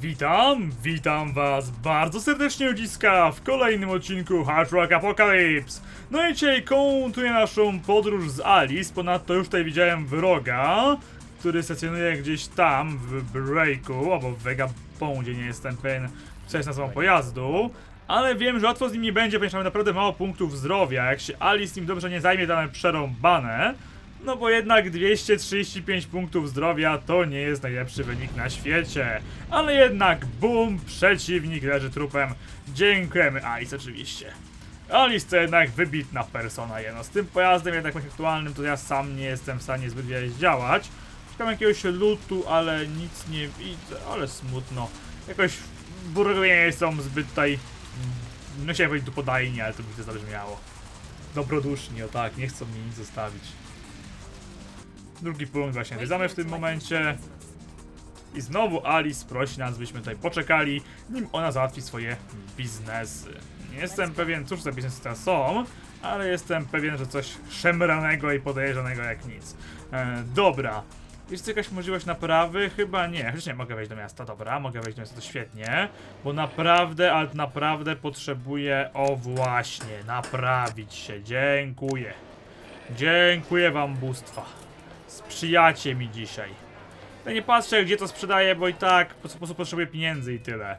Witam, witam was bardzo serdecznie ludziska w kolejnym odcinku Hard Rock Apocalypse. No i dzisiaj kontynuuję naszą podróż z Alice, ponadto już tutaj widziałem wroga, który stacjonuje gdzieś tam w Breaku, albo w Vagabondzie, nie jestem pewien co jest nazwą pojazdu. Ale wiem, że łatwo z nim nie będzie, ponieważ mamy naprawdę mało punktów zdrowia. Jak się Alice nim dobrze nie zajmie, to mamy przerąbane. No bo jednak 235 punktów zdrowia to nie jest najlepszy wynik na świecie. Ale jednak, bum, przeciwnik leży trupem. Dziękujemy Alice oczywiście. Alice to jednak wybitna persona jedno. Z tym pojazdem jednak aktualnym to ja sam nie jestem w stanie zbyt wiele zdziałać. Szukam jakiegoś lutu, ale nic nie widzę, ale smutno. Jakoś burgowie są zbyt tutaj... No chciałem powiedzieć tu podajni, ale to by się zabrzmiało. Dobrodusznie, o tak, nie chcą mi nic zostawić. Drugi punkt właśnie wyzamy w tym momencie. I znowu Alice prosi nas, byśmy tutaj poczekali, nim ona załatwi swoje biznesy. Nie jestem pewien, cóż te biznesy teraz są, ale jestem pewien, że coś szemranego i podejrzanego jak nic. E, dobra. Jest jakaś możliwość naprawy? Chyba nie. Chociaż nie, mogę wejść do miasta. Dobra, mogę wejść do miasta, to świetnie. Bo naprawdę, ale naprawdę potrzebuję, o właśnie, naprawić się. Dziękuję. Dziękuję wam, bóstwa. Sprzyjacie mi dzisiaj. Ja nie patrzę, gdzie to sprzedaję, bo i tak po prostu potrzebuję pieniędzy i tyle.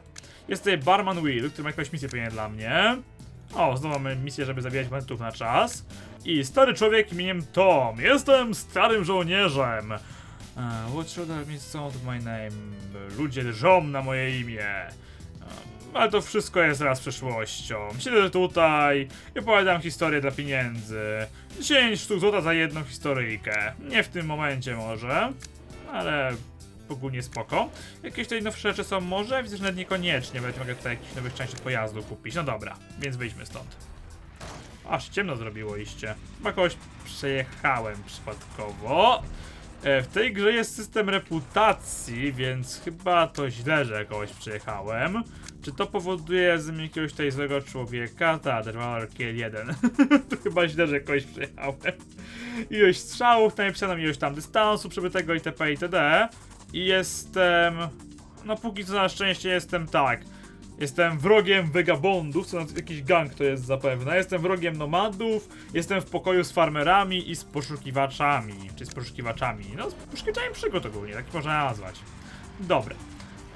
Jest tutaj Barman Will, który ma jakąś misję pewnie dla mnie. O, znowu mamy misję, żeby zabijać momentów na czas. I stary człowiek imieniem Tom. Jestem starym żołnierzem. Uh, what should I mean my name? Ludzie lżą na moje imię. Ale to wszystko jest raz przyszłością. Siedzę tutaj i opowiadam historię dla pieniędzy. 10 sztuk złota za jedną historyjkę. Nie w tym momencie może, ale ogólnie spoko. Jakieś tutaj nowsze rzeczy są może? Widzę, że nawet niekoniecznie, bo mogę tutaj jakichś nowych części pojazdu kupić. No dobra, więc wyjdźmy stąd. Aż ciemno zrobiło iście. Chyba kogoś przejechałem przypadkowo. E, W tej grze jest system reputacji, więc chyba to źle, że kogoś przejechałem. Czy to powoduje z jakiegoś tutaj złego człowieka? Ta, Derwaler Kill 1. to chyba źle, że kogoś przejechałem. Ilość strzałów, napisano ilość tam dystansu przebytego itp. itd. I jestem... No póki co na szczęście jestem tak. Jestem wrogiem vagabondów, co na jakiś gang to jest zapewne. Jestem wrogiem nomadów, jestem w pokoju z farmerami i z poszukiwaczami. Czy z poszukiwaczami. No, z poszukiwaczami przygód ogólnie, tak można nazwać. Dobra.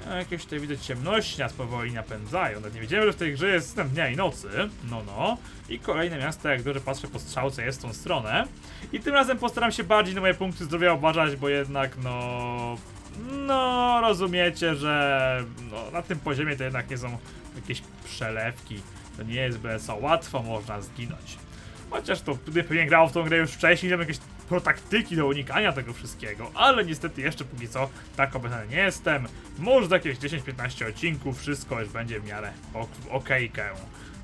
E, Jakieś tutaj widzę ciemności nas powoli napędzają. Nawet nie wiedziałem, że w tej grze jest system dnia i nocy. No, no. I kolejne miasto, jak dobrze patrzę po strzałce, jest w tą stronę. I tym razem postaram się bardziej na moje punkty zdrowia uważać, bo jednak, no... No, rozumiecie, że no, na tym poziomie to jednak nie są jakieś przelewki. To nie jest BSO. Łatwo można zginąć. Chociaż to pewnie grał w tą grę już wcześniej, miałem jakieś protaktyki do unikania tego wszystkiego, ale niestety jeszcze póki co tak obeznany nie jestem. Może za jakieś 10-15 odcinków wszystko już będzie w miarę ok okejkę.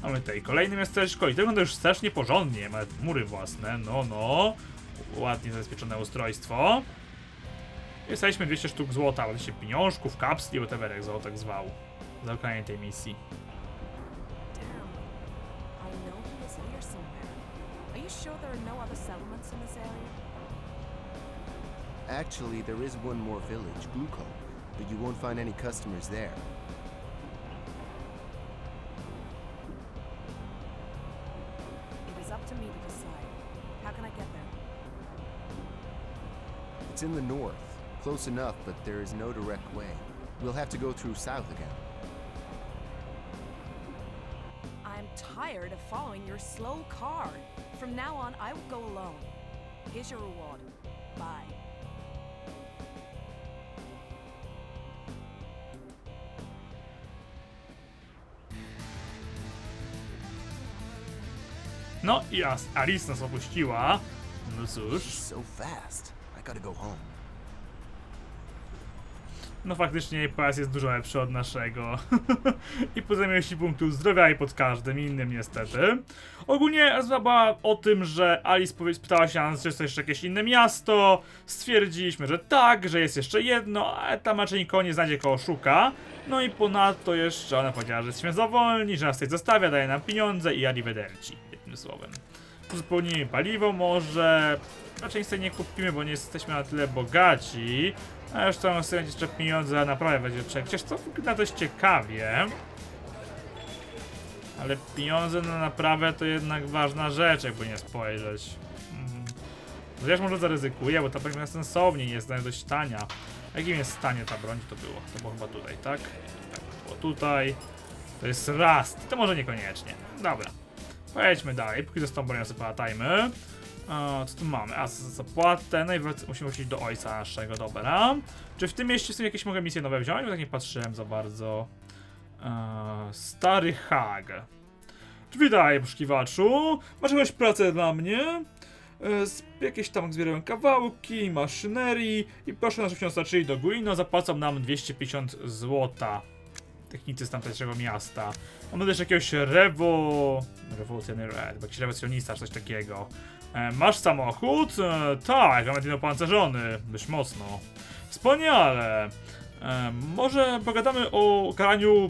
Mamy tutaj kolejne miasteczko i to wygląda już strasznie porządnie, mamy mury własne, no no. Ładnie zabezpieczone ustrojstwo. Jesteśmy 200 sztuk złota, 200 pieniążków, kapsli, whatever jak złoto tak zwał. Za wykonanie tej misji. No? Actually, there is one more village, Gluko, but you won't find any customers there. It is up to me to decide. How can I get there? It's in the north, close enough, but there is no direct way. We'll have to go through south again. I'm tired of following your slow car. From now on, I will go alone. Here's your reward. Bye. No i As- Alice nas opuściła. No cóż. So fast. I gotta go home. No faktycznie pojazd jest dużo lepszy od naszego. I pod ilości punktów zdrowia i pod każdym innym niestety. Ogólnie rozmowa o tym, że Alice spytała się nas, czy jest jeszcze jakieś inne miasto. Stwierdziliśmy, że tak, że jest jeszcze jedno, ale tam raczej nie znajdzie, kogo szuka. No i ponadto jeszcze ona powiedziała, że jesteśmy za wolni, że nas tutaj zostawia, daje nam pieniądze i arrivederci, jednym słowem. Uzupełnimy paliwo może, raczej tutaj nie kupimy, bo nie jesteśmy na tyle bogaci. A zresztą sobie jeszcze pieniądze na naprawę będzie trzeba. Chociaż to wygląda dość ciekawie. Ale pieniądze na naprawę to jednak ważna rzecz, jakby nie spojrzeć. Mm. Chociaż może zaryzykuję, bo ta broń jest sensownie, jest dość tania. Jakim jest stanie ta broń? To było. To było chyba tutaj, tak? Tak, było tutaj. To jest Rust. To może niekoniecznie. Dobra. Pojedźmy dalej, póki z tą bronią sobie polatajmy. A, co tu mamy? A, za zapłatę. No i wrac- musimy wrócić do ojca naszego, dobra. Czy w tym mieście są jakieś mogę misje nowe wziąć? Bo tak nie patrzyłem za bardzo. Eee, stary Hag. Witaj, poszukiwaczu. Masz jakąś pracę dla mnie? E, jakieś tam zbieram kawałki, maszynerii i proszę nas wciąż zaczęli do Guino, zapłacą nam 250 złota. Technicy z tamtejszego miasta. Mamy też jakiegoś rewo... rewolucjoner, e, jakiś rewolucjonista, coś takiego. E, masz samochód? E, tak, nawet nie opancerzony. Dość mocno. Wspaniale. E, może pogadamy o karaniu,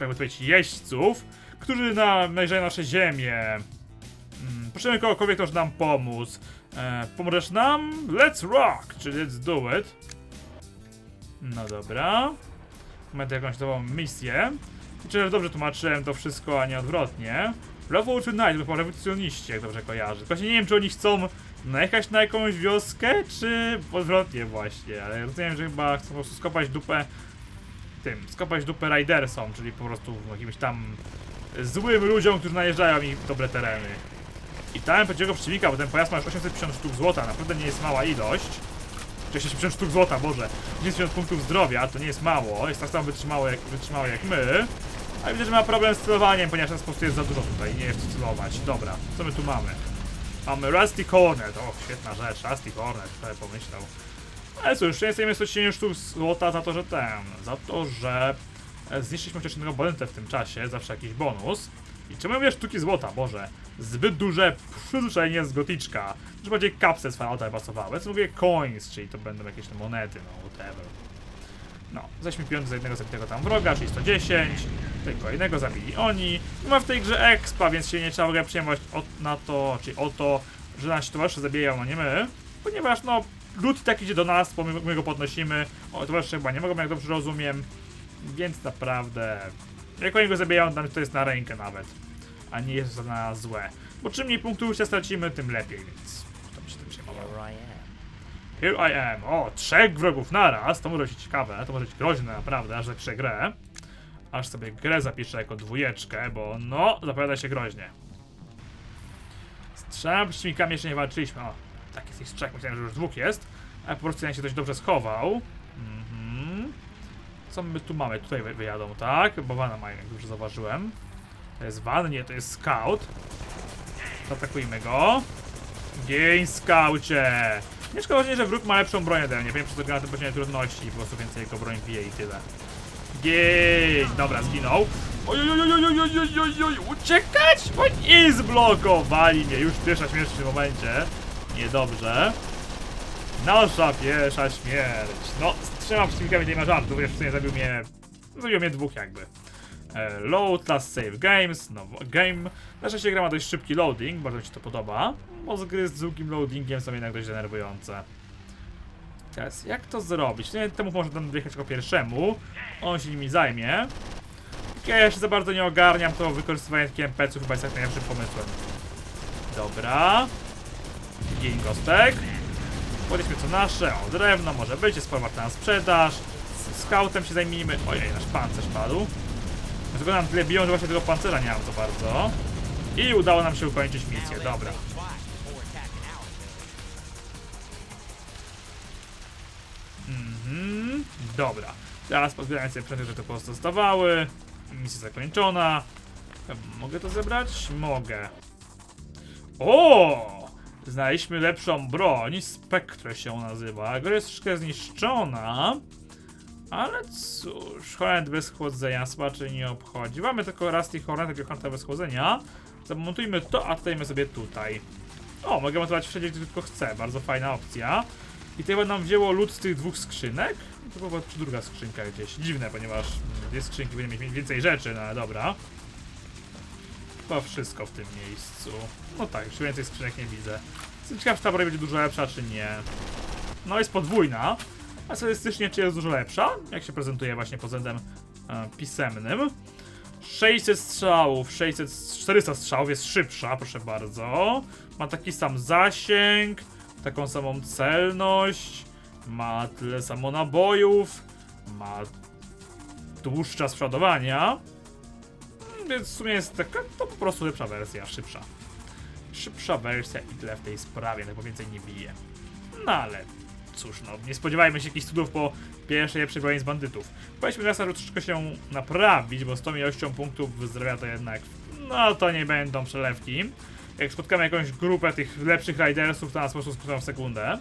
jakby to powiedzieć, jeźdźców, którzy na, najeżdżają nasze ziemię. Mm, Prosimy kogokolwiek, kto może nam pomóc. E, pomożesz nam? Let's rock! Czy let's do it? No dobra. Mamy jakąś nową misję. Czy dobrze tłumaczyłem to wszystko, a nie odwrotnie. Revolution Knight, to chyba rewolucjoniści, jak dobrze kojarzę. Się nie wiem, czy oni chcą najechać na jakąś wioskę, czy odwrotnie właśnie. Ale rozumiem, że chyba chcą po prostu skopać dupę tym, skopać dupę Ridersom, czyli po prostu jakimś tam złym ludziom, którzy najeżdżają mi w dobre tereny. I dałem pewnego przeciwnika, bo ten pojazd ma już 850 sztuk złota, naprawdę nie jest mała ilość. Czy 850 sztuk złota, Boże. 50 punktów zdrowia, to nie jest mało, jest tak samo wytrzymały jak, wytrzymały jak my. A widzę, że ma problem z celowaniem, ponieważ nas po prostu jest za dużo tutaj, nie jest celować. Dobra, co my tu mamy? Mamy Rusty Cornet, o świetna rzecz, Rusty Cornet, by pomyślał. Ale cóż, jesteśmy 110 sztuk złota za to, że ten, za to, że e, zniszczyliśmy chociaż jednego bonetę w tym czasie, zawsze jakiś bonus. I czemu mówię sztuki złota, Boże? Zbyt duże przyzwyczajenie z goticzka. Że bardziej kapsle z Fallouta pasowały. Więc mówię coins, czyli to będą jakieś te monety, no whatever. No, zaśmy pieniądze jednego zabitego tam wroga, czyli 110. Tutaj kolejnego zabili oni. Nie ma w tej grze expa, więc się nie trzeba w ogóle przejmować o, na to, czyli o to, że nasi towarzysze zabijają, a nie my. Ponieważ no, lud tak idzie do nas, bo my, my go podnosimy. O, towarzysze chyba nie mogą, jak dobrze rozumiem. Więc naprawdę, jak oni go zabijają, to jest na rękę nawet. A nie jest to na złe. Bo czym mniej punktów życia stracimy, tym lepiej, więc kto by się tym przejmował. Here I am. O, trzech wrogów naraz. To może być ciekawe, to może być groźne naprawdę, aż zapiszę grę. Aż sobie grę zapiszę jako dwójeczkę, bo no, zapowiada się groźnie. Z trzema przeciwnikami jeszcze nie walczyliśmy. O, tak jest ich trzech, myślałem, że już dwóch jest. Ale po prostu ja się dość dobrze schował. Mhm. Co my tu mamy? Tutaj wy- wyjadą, tak? Bo wana mają, jak już zauważyłem. To jest van, nie, to jest scout. Zaatakujmy go. Gień, skaucie! Nie szkoda, że wróg ma lepszą broń ode mnie. Wiem, przez to gra na tym poziomie trudności i po prostu więcej jego broń bije i tyle. Gień! Dobra, zginął. Oj, oj, oj, oj, oj, oj, oj, oj, oj, uciekać! Nie zblokowali mnie. Już pierwsza śmierć w tym momencie. Niedobrze. Nasza pierwsza śmierć. No, z trzema przeciwnikami nie ma żartów, jeszcze sumie zabił mnie... Zabił mnie dwóch jakby. E, load, last save games, no game. Na szczęście gra ma dość szybki loading, bardzo mi się to podoba. Bo z gry z długim loadingiem są jednak dość denerwujące. Teraz, jak to zrobić? Nie, temu może będę wjechać jako pierwszemu. On się nimi zajmie. Ja jeszcze za bardzo nie ogarniam, to wykorzystywanie takich NPC-ów chyba jest jak najlepszym pomysłem. Dobra. Gień kostek. Powiedzmy co nasze, o drewno, może być, jest format na sprzedaż. Scoutem się zajmijmy. Ojej, nasz pancerz padł. Tylko nam tyle biją, że właśnie tego pancera nie mam za bardzo. I udało nam się ukończyć misję, dobra. Mhm, dobra. Teraz pozbieramy sobie przedmioty, które to pozostawały. Misja zakończona. Mogę to zebrać? Mogę. O! Znaleźliśmy lepszą broń. Spektro się nazywa. Gra jest troszkę zniszczona. Ale cóż, Hornet bez chłodzenia smaczy nie obchodzi. Mamy tylko Rusty Hornet, takiego Horneta bez chłodzenia. Zamontujmy to, a dajmy sobie tutaj. O, mogę montować wszędzie, gdzie tylko chcę. Bardzo fajna opcja. I to chyba nam wzięło lód z tych dwóch skrzynek. To była druga skrzynka gdzieś. Dziwne, ponieważ dwie skrzynki będą mieć więcej rzeczy, no ale dobra. Chyba wszystko w tym miejscu. No tak, już więcej skrzynek nie widzę. Jestem ciekaw, czy ta broń będzie dużo lepsza, czy nie. No jest podwójna. A statystycznie czy jest dużo lepsza? Jak się prezentuje właśnie pod względem e, pisemnym? 600 strzałów, 600, 400 strzałów jest szybsza, proszę bardzo. Ma taki sam zasięg, taką samą celność, ma tyle samo nabojów, ma dłuższy czas przodowania. Więc w sumie jest taka, to po prostu lepsza wersja, szybsza. Szybsza wersja i tyle w tej sprawie, bo więcej nie bije. No ale cóż, no nie spodziewajmy się jakichś cudów po pierwszej przegranicy z bandytów. Powiedzmy raz, że troszeczkę się naprawić, bo z tą ilością punktów wyzdrowia to jednak, no to nie będą przelewki. Jak spotkamy jakąś grupę tych lepszych ridersów, to nas po prostu w sekundę.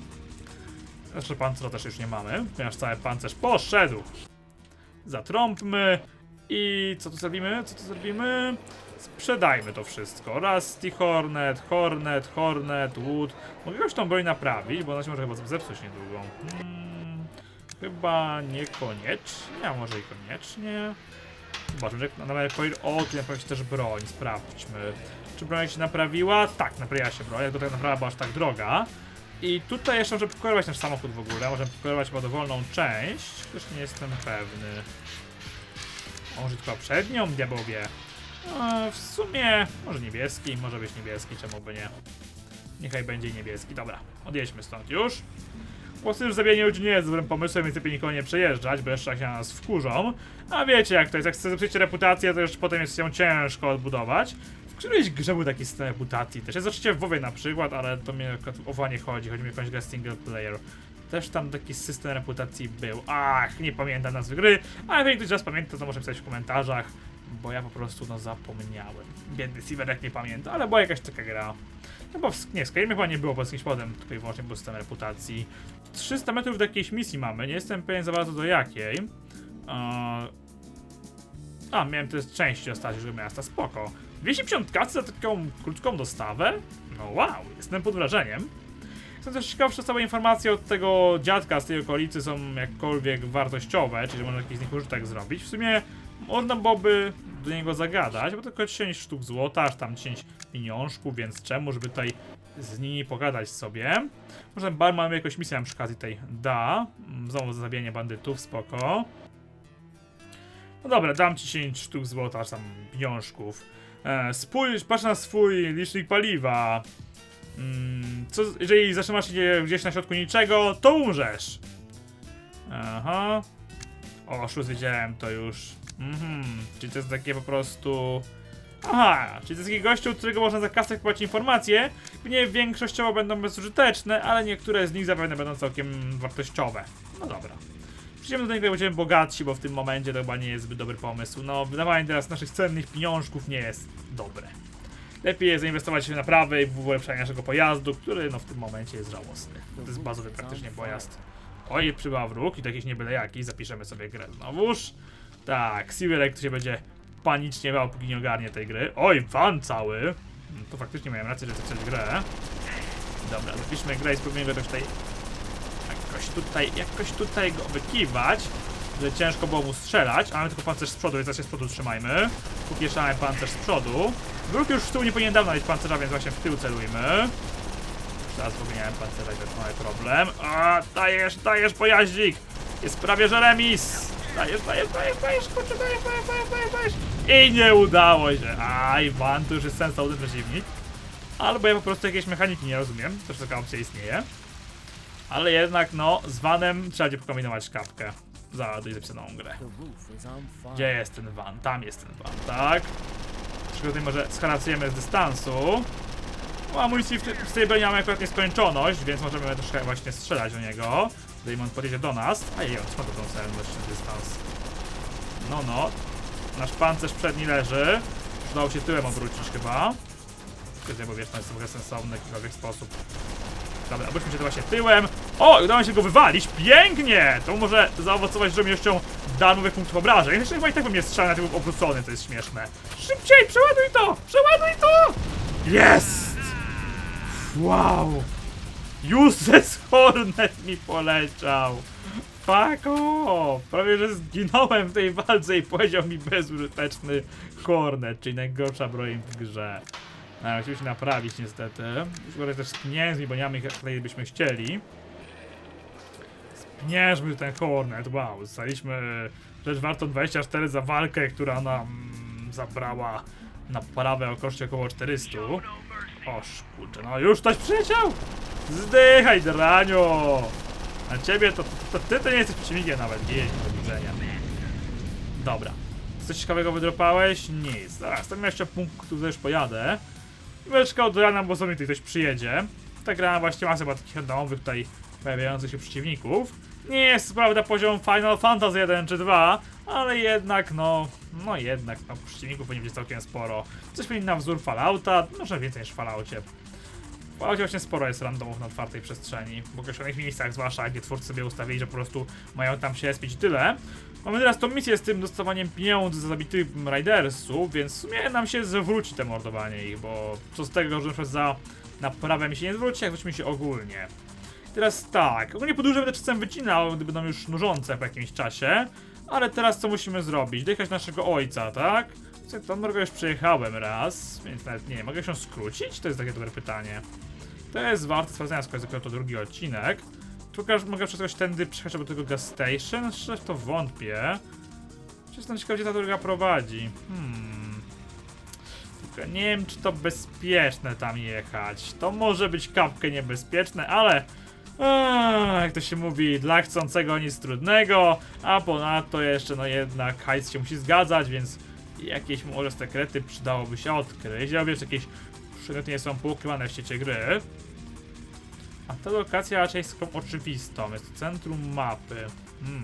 Zresztą pancerza też już nie mamy, ponieważ cały pancerz poszedł. Zatrąbmy i co tu zrobimy? Co tu zrobimy? Sprzedajmy to wszystko. Rusty, Hornet, Hornet, Hornet, Wood. Mogę już tą broń naprawić, bo ona się może chyba zepsuć niedługo. Hmm, chyba niekoniecznie, a może i koniecznie. Zobaczmy, jak na Coil. O, tu naprawić też broń, sprawdźmy. Czy broń się naprawiła? Tak, naprawiła się broń, jak do tego naprawa była aż tak droga. I tutaj jeszcze możemy pokorować nasz samochód w ogóle, możemy pokorować chyba dowolną część, też nie jestem pewny. Może tylko przednią, diabowie. No, w sumie może niebieski, może być niebieski, czemu by nie. Niechaj będzie niebieski. Dobra, odjedźmy stąd już. Głosy już zabijanie ludzi nie jest dobrym pomysłem, więc lepiej nikogo nie przejeżdżać, bo jeszcze się na nas wkurzą. A wiecie jak to jest, jak chce zepsuć reputację, to już potem jest ją ciężko odbudować. W którejś grze był taki system reputacji też. Jest oczywiście w WoWie na przykład, ale to mnie o nie chodzi, chodzi mi o jakąś grę single player. Też tam taki system reputacji był. Ach, nie pamiętam nazwy gry, ale jeżeli ktoś raz pamięta, to może pisać w komentarzach, bo ja po prostu no zapomniałem. Biedny Silver jak nie pamięta, ale była jakaś taka gra. No bo w, nie, w chyba nie było, z jakimś powodem tutaj wyłącznie był system reputacji. 300 metrów do jakiejś misji mamy, nie jestem pewien za bardzo do jakiej. A, miałem te części ostatnie z miasta, spoko. 250 kacy za taką krótką dostawę? No wow, jestem pod wrażeniem. Są też ciekawsze całe informacje od tego dziadka z tej okolicy są jakkolwiek wartościowe, czyli można jakiś z nich użytek zrobić. W sumie można byłoby do niego zagadać, bo tylko 10 sztuk złota, aż tam 10 pieniążków, więc czemu, żeby tutaj z nimi pogadać sobie. Może bar mamy jakąś misję na przykład i tej da. Mm, Znowu za zabijanie bandytów, spoko. No dobra, dam ci 10 sztuk złota, aż tam pieniążków. E, spójrz, patrz na swój licznik paliwa. Mm, co, jeżeli zatrzymasz się gdzieś na środku niczego, to umrzesz. Aha. O, szóst wiedziałem to już. Mhm, czyli to jest takie po prostu... Aha, czyli to jest taki gościu, którego można za kasę kupować informacje. Nie większościowo będą bezużyteczne, ale niektóre z nich zapewne będą całkiem wartościowe. No dobra. Przyjdziemy do niego, jak będziemy bogatsi, bo w tym momencie to chyba nie jest zbyt dobry pomysł. No, wydawanie teraz naszych cennych pieniążków nie jest dobre. Lepiej jest zainwestować w naprawę i w ulepszenie naszego pojazdu, który no w tym momencie jest żałosny. To jest bazowy praktycznie pojazd. Oj, przybyła wróg i to jakiś nie byle jaki, zapiszemy sobie grę znowuż. Tak, Siwelek tu się będzie panicznie bał, póki nie ogarnie tej gry. Oj, van cały. No to faktycznie miałem rację, że zapisać grę. Dobra, zapiszmy grę i spróbujemy go tutaj jakoś tutaj, jakoś tutaj go wykiwać, że ciężko było mu strzelać, a mamy tylko pancerz z przodu, więc się z przodu trzymajmy. Mamy pancerz z przodu. Wróg już w tył nie powinien dawno mieć pancerza, więc właśnie w tył celujmy. Teraz w ogóle nie mam pancerza to jest mały problem. A, dajesz, dajesz pojaździk! Jest prawie że remis! Dajesz, dajesz, dajesz, dajesz, kurczę, dajesz, dajesz, dajesz, dajesz, dajesz. I nie udało się. Aj, Van to już jest sensowny przeciwnik. Albo ja po prostu jakiejś mechaniki nie rozumiem, też taka opcja istnieje. Ale jednak, no, z Vanem trzeba będzie pokombinować kapkę za dość zapisaną grę. Gdzie jest ten van? Tam jest ten van, tak? Przygotujmy może skalacjemy z dystansu. No, amunicji w, w broni mamy akurat nieskończoność, więc możemy troszkę właśnie strzelać do niego. Zanim on podjedzie do nas. A jej, on skąd to celność dystans? No, no. Nasz pancerz przedni leży. Udało się tyłem obrócić chyba. Kiedy, bo wiesz, to jest trochę sensowny w jakikolwiek sposób. Dobra, obróćmy się to właśnie tyłem. O, udało się go wywalić. Pięknie! To może zaowocować żołnierzością darmowych punktów obrażeń. Jeszcze chyba i tak bym nie strzelał, na był obrócony, to jest śmieszne. Szybciej, przeładuj to! Przeładuj to! Jest! Wow! Useless Hornet mi poleciał! Fuck off! Prawie, że zginąłem w tej walce i powiedział mi bezużyteczny Hornet, czyli najgorsza broń w grze. No, musimy się naprawić niestety. Szkoda też z pieniędzmi, bo nie mamy ich jak tutaj byśmy chcieli. Z Nie, żeby ten Hornet, wow, dostaliśmy rzecz wartą 24 za walkę, która nam zabrała naprawę o koszcie około 400. Oż kurczę, no już ktoś przyleciał! Zdychaj, dranio! Na ciebie to, to ty to nie jesteś przeciwnikiem nawet, nie do widzenia. Dobra. Coś ciekawego wydropałeś? Nic. Zaraz, to jeszcze punktów to już pojadę. I do rana, bo sobie tutaj ktoś przyjedzie. Ta gra właśnie ma chyba takich randomowych tutaj pojawiających się przeciwników. Nie jest prawda poziom Final Fantasy 1 czy 2, ale jednak no, no jednak no, przeciwników być całkiem sporo. Coś powinien na wzór Fallouta, może więcej niż w Falloutie. W Falloutie właśnie sporo jest randomów na otwartej przestrzeni, w określonych miejscach, zwłaszcza gdzie twórcy sobie ustawili, że po prostu mają tam się spić tyle. Mamy teraz tą misję z tym dostawaniem pieniędzy za zabitych Ridersów, więc w sumie nam się zwróci te mordowanie ich, bo co z tego, że na za naprawę mi się nie zwróci, jak mi się ogólnie. Teraz tak, ogólnie podróże będę czasem wycinał, gdy będą już nużące po jakimś czasie, ale teraz co musimy zrobić? Dojechać naszego ojca, tak? Tam drogę już przejechałem raz, więc nawet nie mogę się skrócić? To jest takie dobre pytanie. To jest warte sprawdzenia, skoro jest to drugi odcinek. Że mogę przez coś tędy przejechać do tego gas station? Szczerze w to wątpię. Jestem ciekaw, gdzie ta droga prowadzi? Hmm. Tylko nie wiem, czy to bezpieczne tam jechać. To może być kapkę niebezpieczne, ale... Jak to się mówi, dla chcącego nic trudnego, a ponadto jeszcze, no jednak hajs się musi zgadzać, więc jakieś może sekrety przydałoby się odkryć. Ja wiesz, jakieś przedmioty nie są poukrywane w świecie gry. A ta lokacja raczej jest taką oczywistą. Jest centrum mapy. Hmm.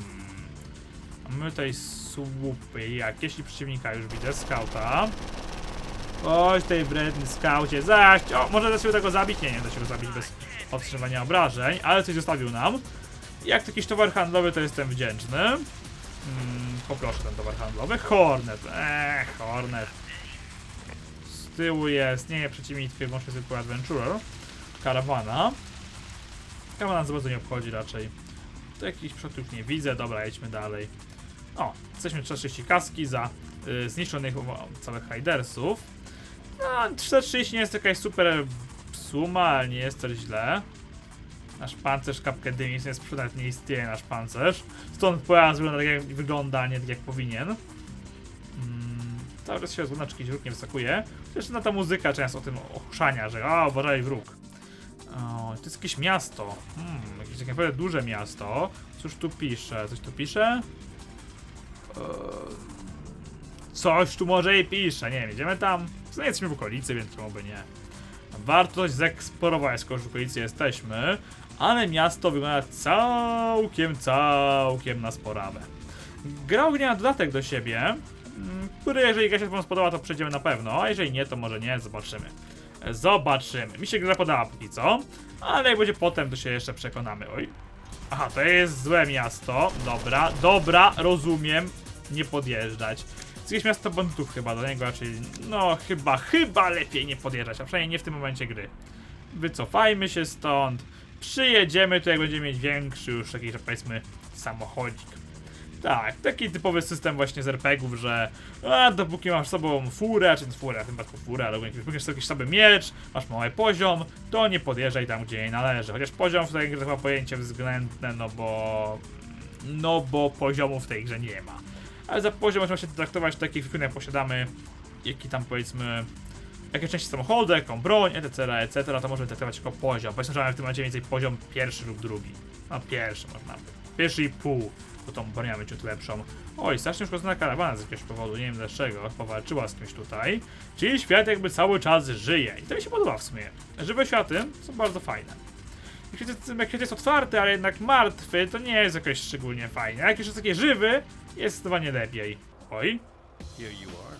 Mamy tutaj słupy jakieś i przeciwnika już widzę, skauta. Oj, tej wredny skaucie, zaś! O, może da się tego zabić? Nie, nie da się go zabić bez otrzymania obrażeń, ale coś zostawił nam. Jak to jakiś towar handlowy, to jestem wdzięczny. Hmm, poproszę ten towar handlowy. Hornet, eee, Hornet. Z tyłu jest, nie, nie przeciwnik, tylko wyłącznie zwykły adventurer. Karawana. Karawana za bardzo nie obchodzi raczej. Tu jakichś przodów nie widzę, dobra, jedźmy dalej. O, jesteśmy 430 kaski za y, zniszczonych całych Hidersów. No, 430 nie jest jakaś super suma, ale nie jest to źle. Nasz pancerz kapkę dymi, więc sprzedać nie istnieje nasz pancerz. Stąd pojazd wygląda tak jak wygląda, nie tak jak powinien. Mm, cały czas się rozgląda, czy jakiś wróg nie wskakuje. Jeszcze na ta muzyka często o tym ochrzania, że a, uważaj wróg. O, to jest jakieś miasto. Hmm, jakieś takie naprawdę duże miasto. Cóż tu pisze? Coś tu pisze? Eee, Coś tu może i pisze. Nie wiem, idziemy tam. Jesteśmy w okolicy, więc czemu by nie. Warto coś zeksplorować, skoro już w okolicy jesteśmy. Ale miasto wygląda całkiem, całkiem na sporawę. Gra ognia dodatek do siebie, mm, który jeżeli gra się wam spodoba, to przejdziemy na pewno, a jeżeli nie, to może nie, zobaczymy. Zobaczymy. Mi się gra podoba póki co, ale jak będzie potem, to się jeszcze przekonamy. Oj. Aha, to jest złe miasto. Dobra, dobra, rozumiem. Nie podjeżdżać. Jakieś miasto banditów chyba, do niego raczej, no chyba, chyba lepiej nie podjeżdżać, a przynajmniej nie w tym momencie gry. Wycofajmy się stąd, przyjedziemy tu jak będziemy mieć większy już taki, że powiedzmy, samochodzik. Tak, taki typowy system właśnie z RPGów, że a, dopóki masz sobą furę, czy furę, chyba tylko furę, ale dopóki masz jakiś sobie miecz, masz mały poziom, to nie podjeżdżaj tam, gdzie nie należy. Chociaż poziom w tej grze chyba pojęcie względne, no bo... No bo poziomu w tej grze nie ma. Ale za poziom można się traktować taki, w którym posiadamy, jaki tam powiedzmy, jakie części samochodu, jaką broń, etc., etc., to możemy traktować jako poziom. Powiedzmy, że mamy w tym momencie więcej poziom pierwszy lub drugi. No pierwszy można. Pierwszy i pół, bo tą broń mamy ciut lepszą. Oj, strasznie uszkodzona karawana z jakiegoś powodu, nie wiem dlaczego, powalczyła z kimś tutaj. Czyli świat jakby cały czas żyje. I to mi się podoba w sumie. Żywe światy są bardzo fajne. Jak świat jest, jak świat jest otwarty, ale jednak martwy, to nie jest jakoś szczególnie fajne. A jak już jest taki żywy, jest zdecydowanie lepiej. Oj. Here you are.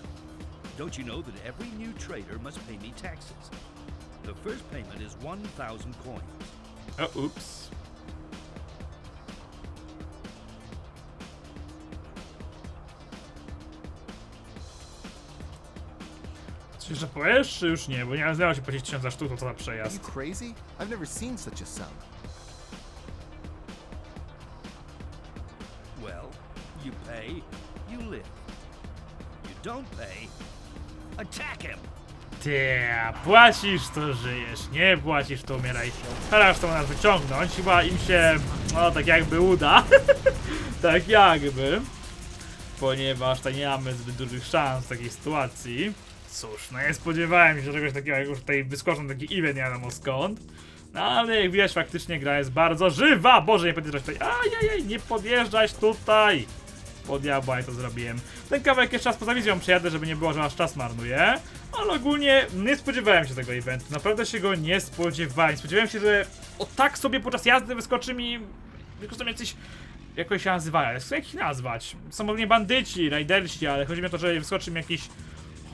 Don't you know that every new trader must pay me taxes? The first payment is 1,000 coins. O, ups. Coś jeszcze powiesz, czy już nie? Bo nie zdało się płacić 1000 sztuk, to co za Are you przejazd. crazy? I've never seen such a sum. Well, you pay, you live. You don't pay, attack him! Tia, płacisz to żyjesz, nie płacisz to umieraj. Teraz to nas wyciągnąć, chyba im się, no tak jakby uda. tak jakby. Ponieważ tak nie mamy zbyt dużych szans w takiej sytuacji. Cóż, no nie spodziewałem się czegoś takiego, jak już tutaj wyskoczą taki event, nie wiadomo skąd. No ale jak widać, faktycznie gra jest bardzo żywa! Boże, nie podjeżdżać tutaj. Ajajaj, nie podjeżdżać tutaj! Po diabła ja to zrobiłem. Ten kawałek jeszcze raz poza wizją przejadę, żeby nie było, że aż czas marnuję. Ale ogólnie nie spodziewałem się tego eventu. Naprawdę się go nie spodziewałem. Spodziewałem się, że o tak sobie podczas jazdy wyskoczy mi... Wyskoczą jacyś... Jak oni się nazywają? Jak ich nazwać? Są pewnie bandyci, rajdersi, ale chodzi mi o to, że wyskoczy mi jakiś...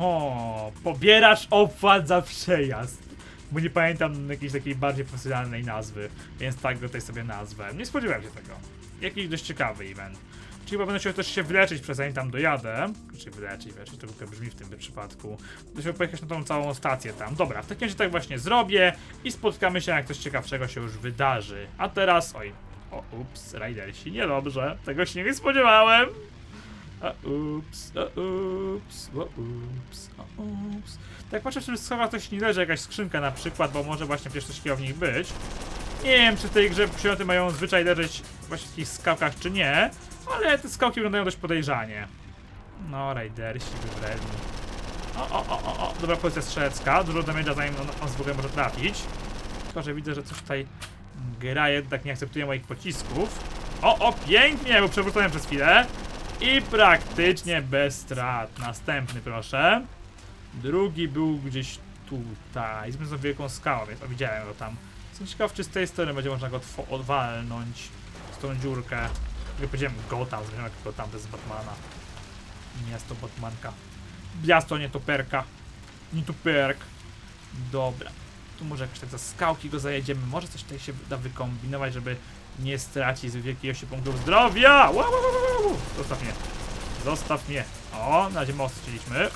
O, pobieracz opłat za przejazd. Bo nie pamiętam jakiejś takiej bardziej profesjonalnej nazwy, więc tak go tutaj sobie nazwę. Nie spodziewałem się tego. Jakiś dość ciekawy event. Czyli chyba będę chciał też się wyleczyć, przez zanim tam dojadę. Czy wyleczyć, wyleczyć, to tylko brzmi w tym przypadku. Będę chciał pojechać na tą całą stację tam. Dobra, w takim razie tak właśnie zrobię i spotkamy się, jak coś ciekawszego się już wydarzy. A teraz, oj, o, ups, Raidersi, niedobrze, tego się nie spodziewałem. A ups, a ups, a ups, a ups. Tak patrzę, czy w schowach coś nie leży, jakaś skrzynka na przykład, bo może właśnie przecież coś w nich być. Nie wiem, czy w tej grze mają zwyczaj leżeć właśnie w takich skałkach, czy nie, ale te skałki wyglądają dość podejrzanie. No, Raidersi wybredni. O, o, o, o, o, dobra pozycja strzelecka, dużo damage'a zanim on, on ogóle może trafić. Tylko, że widzę, że coś tutaj gra jednak nie akceptuje moich pocisków. O, o, pięknie, bo przewrócony przez chwilę. I praktycznie bez strat. Następny, proszę. Drugi był gdzieś tutaj. Z tą wielką skałą, więc widziałem go tam. Jestem ciekaw, czy z tej strony będzie można go odwalnąć. Z tą dziurkę. Jak powiedziałem, Gotham, zrobiłem jak Gotham, to jest Batmana. Miasto Batmanka. Miasto, nie toperka. Nie toperk. Dobra. Tu może jakoś tak za skałki go zajedziemy. Może coś tutaj się da wykombinować, żeby nie stracić z wielkiej punktów zdrowia! Wow, wow, wow, wow. Zostaw mnie. Zostaw mnie. O, na razie most chcieliśmy.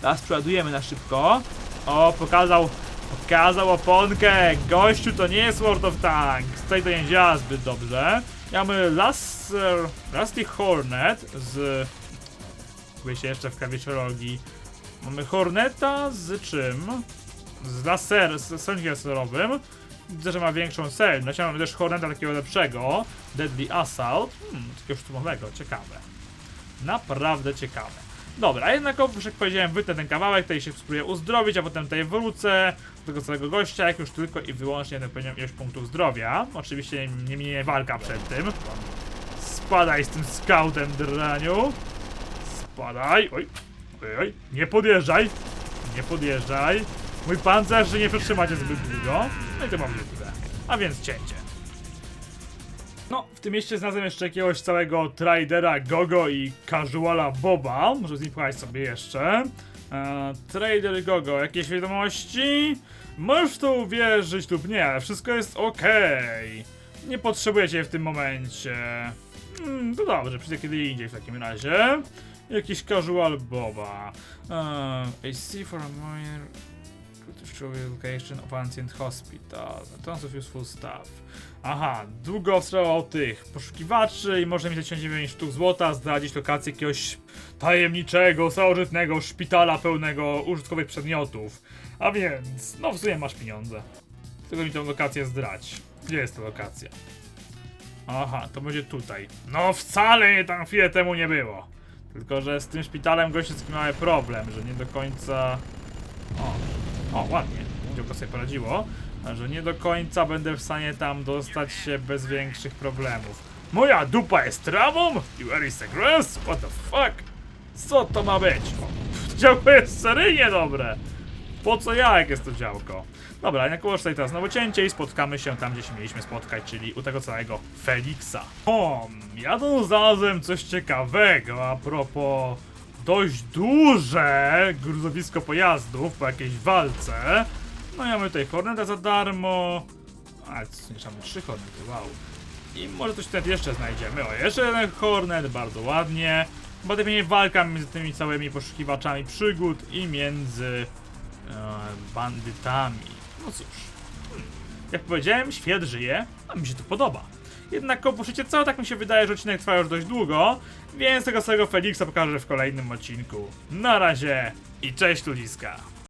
Teraz przeładujemy na szybko. O, pokazał, pokazał oponkę. Gościu, to nie jest World of Tanks. Tutaj to nie działa zbyt dobrze. Mamy Laser, Rusty Hornet z... Gubię się jeszcze w klawiszologii. Mamy Horneta z czym? Z laser, z sądkiem laserowym. Widzę, że ma większą celność. Mamy też Horneta takiego lepszego. Deadly Assault. Hmm, takiego szturmowego. Ciekawe. Naprawdę ciekawe. Dobra, a jak powiedziałem, wytnę ten kawałek, tutaj się spróbuję uzdrowić, a potem tutaj wrócę do tego całego gościa, jak już tylko i wyłącznie, jak powiedziałem, ilość punktów zdrowia. Oczywiście nie minie walka przed tym. Spadaj z tym scoutem, draniu. Spadaj. Oj, oj, oj. Nie podjeżdżaj. Nie podjeżdżaj. Mój pancerz nie przetrzymacie zbyt długo. No i to mam tyle. A więc cięcie. No, w tym mieście znalazłem jeszcze jakiegoś całego tradera Gogo i casuala Boba. Może z nim sobie jeszcze. E, trader Gogo, jakieś wiadomości? Możesz to uwierzyć lub nie, ale wszystko jest okej. Nie potrzebuję cię w tym momencie. Hmm, to dobrze, przyjdę kiedy indziej w takim razie. Jakiś casual Boba. Uh, I see for a moment show location of ancient hospital. Tons of useful stuff. Aha, długo wstrzymał tych poszukiwaczy i może mieć 99 sztuk złota, zdradzić lokację jakiegoś tajemniczego, starożytnego szpitala pełnego użytkowych przedmiotów. A więc, no w sumie masz pieniądze. Tylko mi tę lokację zdrać. Gdzie jest ta lokacja? Aha, to będzie tutaj. No wcale nie tam chwilę temu nie było. Tylko, że z tym szpitalem goście z mały problem, że nie do końca... O, o, ładnie. Działko sobie poradziło. Że nie do końca będę w stanie tam dostać się bez większych problemów. Moja dupa jest trawą? You is a grass? What the fuck? Co to ma być? Działko jest seryjnie dobre. Po co ja, jak jest to działko? Dobra, jednak już tutaj teraz znowu cięcie i spotkamy się tam, gdzie się mieliśmy spotkać, czyli u tego całego Felixa. O, ja tu znalazłem coś ciekawego a propos dość duże gruzowisko pojazdów po jakiejś walce. No i mamy tutaj Horneta za darmo. A, mamy trzy Hornety, wow. I może coś tutaj jeszcze znajdziemy. O, jeszcze jeden Hornet, bardzo ładnie. Bo pewnie walka między tymi całymi poszukiwaczami przygód i między e, bandytami. No cóż. Hmm. Jak powiedziałem, świat żyje, a mi się to podoba. Jednak opuszycie co, tak mi się wydaje, że odcinek trwa już dość długo, więc tego samego Felixa pokażę w kolejnym odcinku. Na razie i cześć ludziska!